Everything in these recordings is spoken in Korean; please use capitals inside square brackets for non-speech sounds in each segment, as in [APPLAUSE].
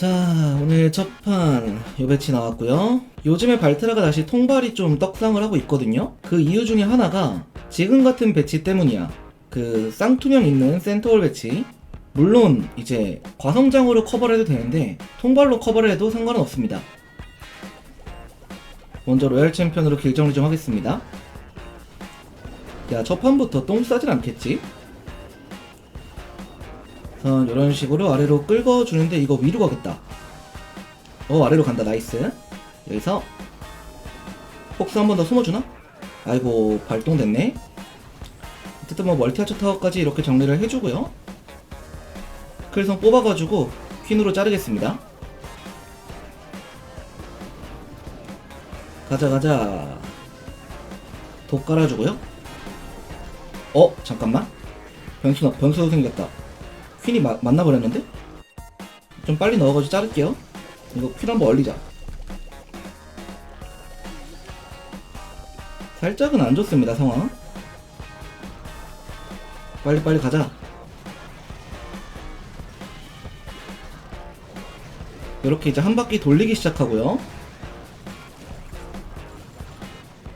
자, 오늘 첫판 요 배치 나왔고요. 요즘에 발트라가 다시 통발이 좀 떡상을 하고 있거든요. 그 이유 중에 하나가 지금 같은 배치 때문이야. 그 쌍투명 있는 센터홀 배치. 물론 이제 과성장으로 커버를 해도 되는데 통발로 커버를 해도 상관은 없습니다. 먼저 로얄 챔피언으로 길 정리 좀 하겠습니다. 야, 첫 판부터 똥 싸진 않겠지? 선 이런 식으로 아래로 끌어주는데 이거 위로 가겠다. 어 아래로 간다 나이스. 여기서 폭스 한 번 더 숨어주나? 아이고 발동됐네. 어쨌든 뭐 멀티하처 타워까지 이렇게 정리를 해주고요. 클성 뽑아가지고 퀸으로 자르겠습니다. 가자 가자. 독 깔아주고요. 어 잠깐만. 변수 변수 생겼다. 퀸이 마, 만나버렸는데? 좀 빨리 넣어가지고 자를게요. 이거 퀸 한번 얼리자. 살짝은 안 좋습니다, 상황. 빨리빨리 가자. 이렇게 이제 한 바퀴 돌리기 시작하고요.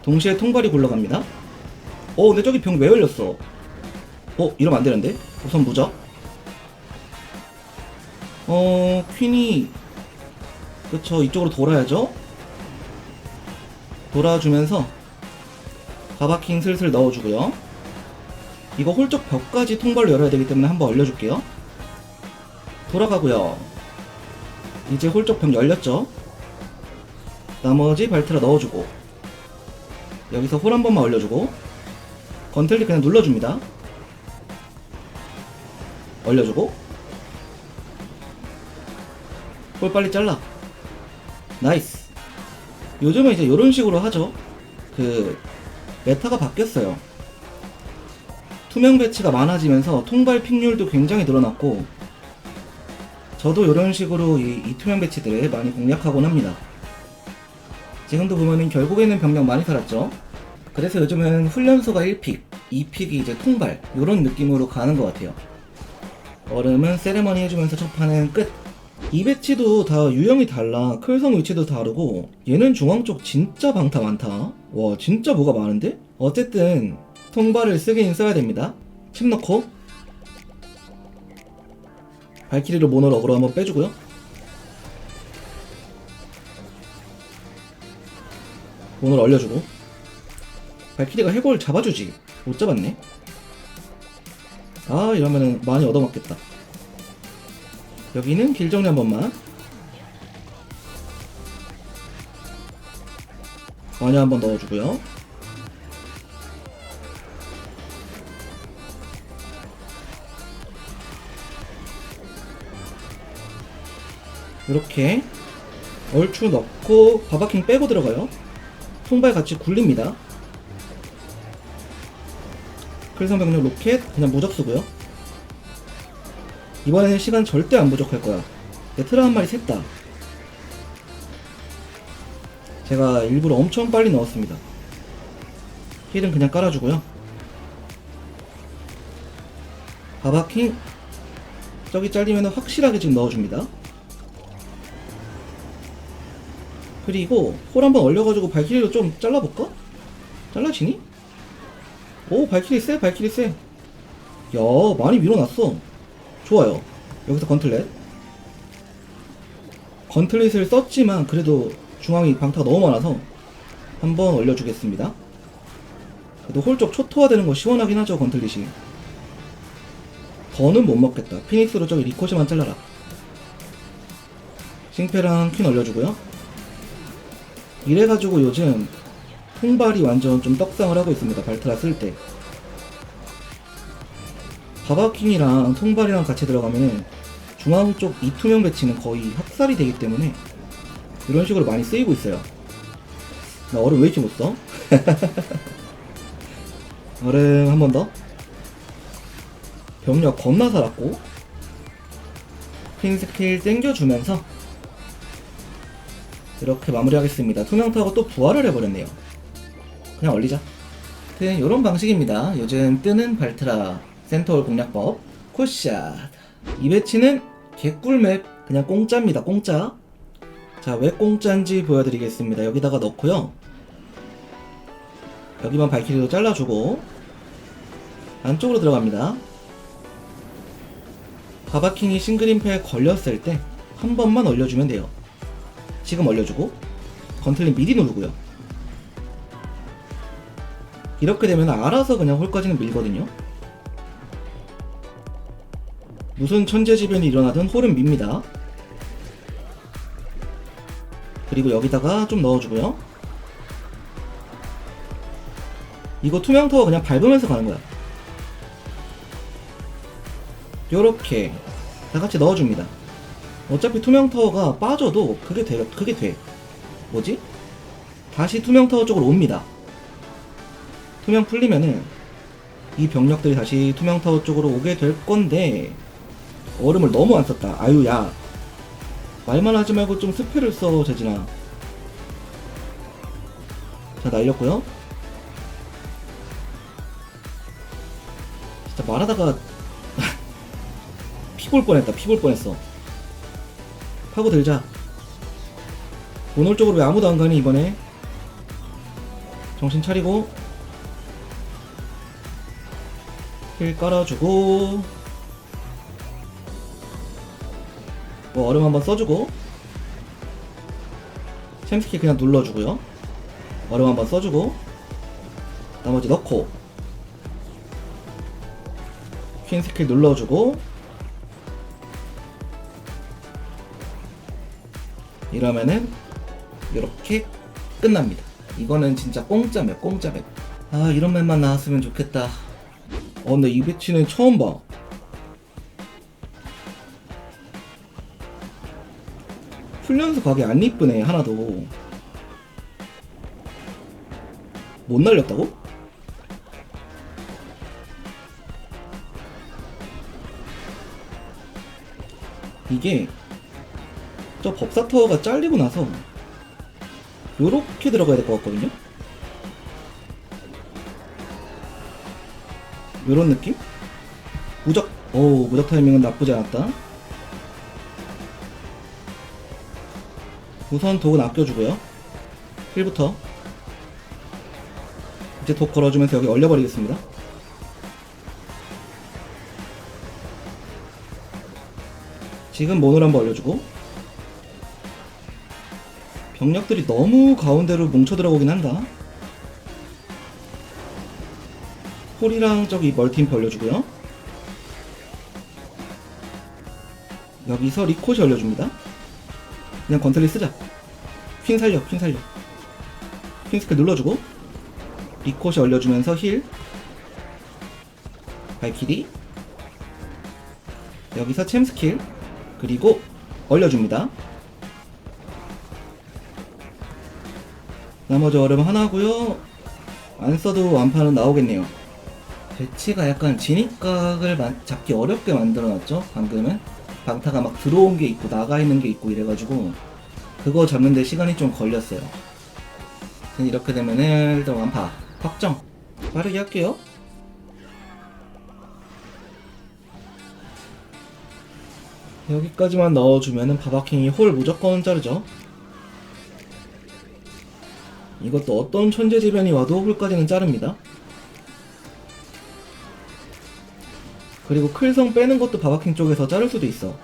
동시에 통발이 굴러갑니다. 어, 근데 저기 병 왜 열렸어? 어, 이러면 안 되는데? 우선 무적. 어, 퀸이 그쵸 이쪽으로 돌아야죠. 돌아주면서 바바킹 슬슬 넣어주고요. 이거 홀쪽 벽까지 통발로 열어야 되기 때문에 한번 얼려줄게요. 돌아가고요. 이제 홀쪽 벽 열렸죠. 나머지 발트라 넣어주고 여기서 홀 한 번만 얼려주고 건틀리 그냥 눌러줍니다. 얼려주고 볼 빨리 잘라. 나이스. 요즘은 이제 이런 식으로 하죠. 그 메타가 바뀌었어요. 투명 배치가 많아지면서 통발 픽률도 굉장히 늘어났고 저도 이런 식으로 이, 이 투명 배치들을 많이 공략하곤 합니다. 지금도 보면은 결국에는 병력 많이 살았죠. 그래서 요즘은 훈련소가 1픽, 2픽이 이제 통발 이런 느낌으로 가는 것 같아요. 얼음은 세레머니 해주면서 첫 판은 끝. 이 배치도 다 유형이 달라. 클성 위치도 다르고 얘는 중앙 쪽 진짜 방타 많다. 와 진짜 뭐가 많은데? 어쨌든 통발을 쓰긴 써야 됩니다. 칩 넣고 발키리로 모노 어그로 한번 빼주고요. 모노를 얼려주고 발키리가 해골 잡아주지 못 잡았네. 아 이러면은 많이 얻어맞겠다. 여기는 길 정리 한 번만. 마녀 한번 넣어주고요. 이렇게 얼추 넣고 바바킹 빼고 들어가요. 통발 같이 굴립니다. 클성 병력 로켓 그냥 무적 쓰고요. 이번에는 시간 절대 안 부족할 거야. 네트라 한 마리 샜다. 제가 일부러 엄청 빨리 넣었습니다. 힐은 그냥 깔아주고요. 바바킹 저기 잘리면 확실하게 지금 넣어줍니다. 그리고 홀 한번 얼려가지고 발키리로 좀 잘라볼까? 잘라지니? 오 발키리 세 발키리 세. 야 많이 밀어놨어. 좋아요. 여기서 건틀렛. 건틀렛을 썼지만 그래도 중앙이 방타가 너무 많아서 한번 올려주겠습니다. 그래도 홀쪽 초토화되는 거 시원하긴 하죠 건틀릿이. 더는 못 먹겠다. 피닉스로 저기 리코시만 잘라라. 싱페랑 퀸 올려주고요. 이래가지고 요즘 통발이 완전 좀 떡상을 하고 있습니다. 발트라 쓸 때. 바바킹이랑 통발이랑 같이 들어가면은 중앙 쪽 이투명 배치는 거의 학살이 되기 때문에 이런 식으로 많이 쓰이고 있어요. 나 얼음 왜 이렇게 못 써? [LAUGHS] 얼음 한 번 더. 병력 겁나 살았고 퀸 스킬 땡겨주면서 이렇게 마무리하겠습니다. 투명타고 또 부활을 해버렸네요. 그냥 얼리자. 이런 방식입니다. 요즘 뜨는 발트라 센터홀 공략법. 굿샷. 이 배치는 개꿀맵 그냥 공짜입니다 공짜. 자 왜 공짜인지 보여드리겠습니다. 여기다가 넣고요. 여기만 발키리로 잘라주고 안쪽으로 들어갑니다. 바바킹이 싱글임패에 걸렸을 때 한 번만 올려주면 돼요. 지금 올려주고 건틀림 미리 누르고요. 이렇게 되면 알아서 그냥 홀까지는 밀거든요 무슨 천재지변이 일어나든 홀은 밉니다. 그리고 여기다가 좀 넣어주고요. 이거 투명 타워 그냥 밟으면서 가는 거야. 요렇게 다 같이 넣어줍니다. 어차피 투명 타워가 빠져도 그게 돼 그게 돼. 뭐지? 다시 투명 타워 쪽으로 옵니다. 투명 풀리면은 이 병력들이 다시 투명 타워 쪽으로 오게 될 건데 얼음을 너무 안 썼다. 아유 야. 말만 하지 말고 좀 스펠을 써 재진아. 자 날렸고요. 진짜 말하다가 [LAUGHS] 피볼 뻔했다 피볼 뻔했어. 파고 들자. 오늘 쪽으로 왜 아무도 안 가니 이번에? 정신 차리고. 힐 깔아주고 뭐 얼음 한번 써주고 챔스키 그냥 눌러주고요. 얼음 한번 써주고 나머지 넣고 퀸 스킬 눌러주고 이러면은 이렇게 끝납니다. 이거는 진짜 공짜맵 공짜맵 아 이런 맵만 나왔으면 좋겠다. 어 근데 이 배치는 처음 봐 훈련소 가게 안 이쁘네 하나도 못 날렸다고? 이게 저 법사 타워가 잘리고 나서 요렇게 들어가야 될 것 같거든요? 요런 느낌? 무적, 오, 무적 타이밍은 나쁘지 않았다. 우선 독은 아껴주고요. 힐부터. 이제 독 걸어주면서 여기 얼려버리겠습니다. 지금 모노를 한번 얼려주고 병력들이 너무 가운데로 뭉쳐 들어오긴 한다. 홀이랑 저기 멀티인프 올려주고요. 여기서 리콧이 올려줍니다. 그냥 건틀리 쓰자. 퀸 살려, 퀸 살려. 퀸 스킬 눌러주고 리콧이 올려주면서 힐. 발키리. 여기서 챔 스킬. 그리고 올려줍니다. 나머지 얼음 하나고요. 안 써도 완판은 나오겠네요. 배치가 약간 진입각을 마- 잡기 어렵게 만들어놨죠. 방금은 방타가 막 들어온 게 있고 나가 있는 게 있고 이래가지고 그거 잡는데 시간이 좀 걸렸어요. 이렇게 되면은 일단 완파 확정 빠르게 할게요. 여기까지만 넣어주면은 바바킹이 홀 무조건 자르죠. 이것도 어떤 천재지변이 와도 홀까지는 자릅니다. 그리고 클성 빼는 것도 바바킹 쪽에서 자를 수도 있어.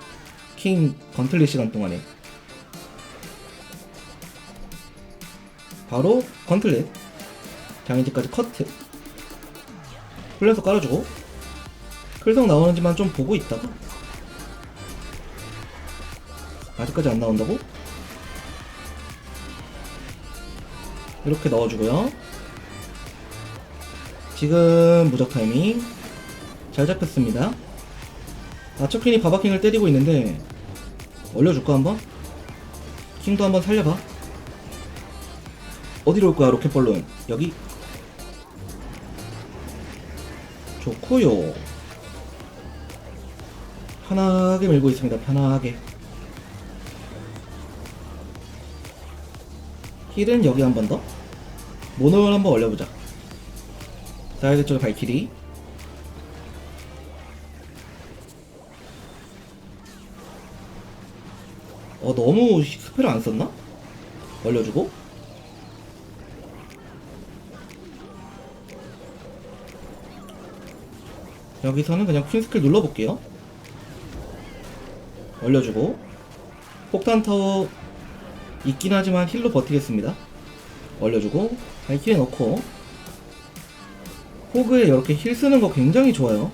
킹 건틀리 시간 동안에. 바로 건틀릿. 장인지까지 커트. 훈련소 깔아주고. 클성 나오는지만 좀 보고 있다가. 아직까지 안 나온다고? 이렇게 넣어주고요. 지금 무적 타이밍 잘 잡혔습니다. 아처킨이 바바킹을 때리고 있는데 올려줄까 한번? 킹도 한번 살려봐. 어디로 올 거야 로켓볼론? 여기 좋고요. 편하게 밀고 있습니다. 편하게. 힐은 여기 한 번 더. 모노를 한번 올려보자. 사이드 쪽에 발키리. 어 너무 스펠을 안 썼나? 올려주고? 여기서는 그냥 퀸 스킬 눌러볼게요. 올려주고. 폭탄 타워 있긴 하지만 힐로 버티겠습니다. 올려주고. 발키리 넣고. 호그에 이렇게 힐 쓰는 거 굉장히 좋아요.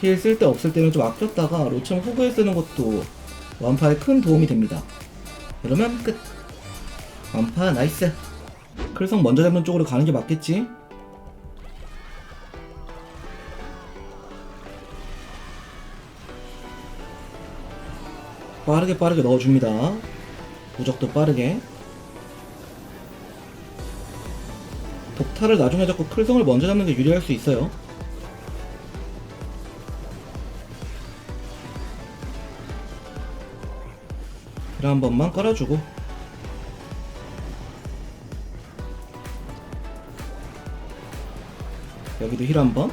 힐 쓸 때 없을 때는 좀 아꼈다가 로참 호그에 쓰는 것도 완파에 큰 도움이 됩니다. 이러면 끝. 완파 나이스. 클성 먼저 잡는 쪽으로 가는 게 맞겠지? 빠르게 빠르게 넣어줍니다. 무적도 빠르게. 독타를 나중에 잡고 클성을 먼저 잡는 게 유리할 수 있어요 힐한 번만 깔아주고. 여기도 힐 한 번.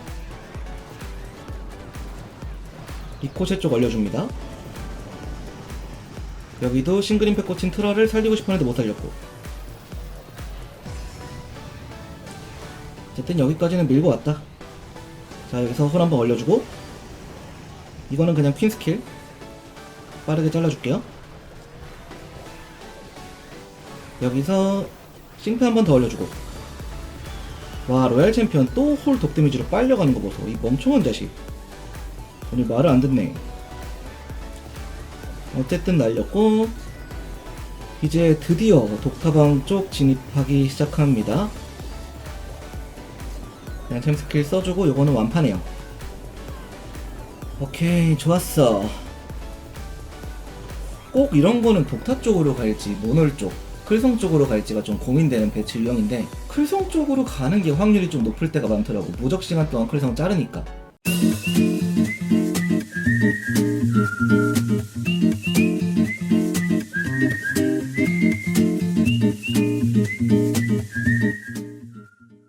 리코쉐 쪽 올려줍니다. 여기도 싱글임팩 꽂힌 트라를 살리고 싶었는데 못 살렸고. 어쨌든 여기까지는 밀고 왔다. 자 여기서 홀 한번 올려주고. 이거는 그냥 퀸 스킬. 빠르게 잘라줄게요 여기서 싱패 한번 더 올려주고. 와 로얄 챔피언 또 홀 독 데미지로 빨려가는 거 보소. 이 멍청한 자식. 오늘 말을 안 듣네. 어쨌든 날렸고 이제 드디어 독타방 쪽 진입하기 시작합니다. 그냥 템 스킬 써주고 요거는 완판해요. 오케이 좋았어. 꼭 이런 거는 독타 쪽으로 갈지 모놀 쪽 클성 쪽으로 갈지가 좀 고민되는 배치 유형인데 클성 쪽으로 가는 게 확률이 좀 높을 때가 많더라고. 무적 시간 동안 클성 자르니까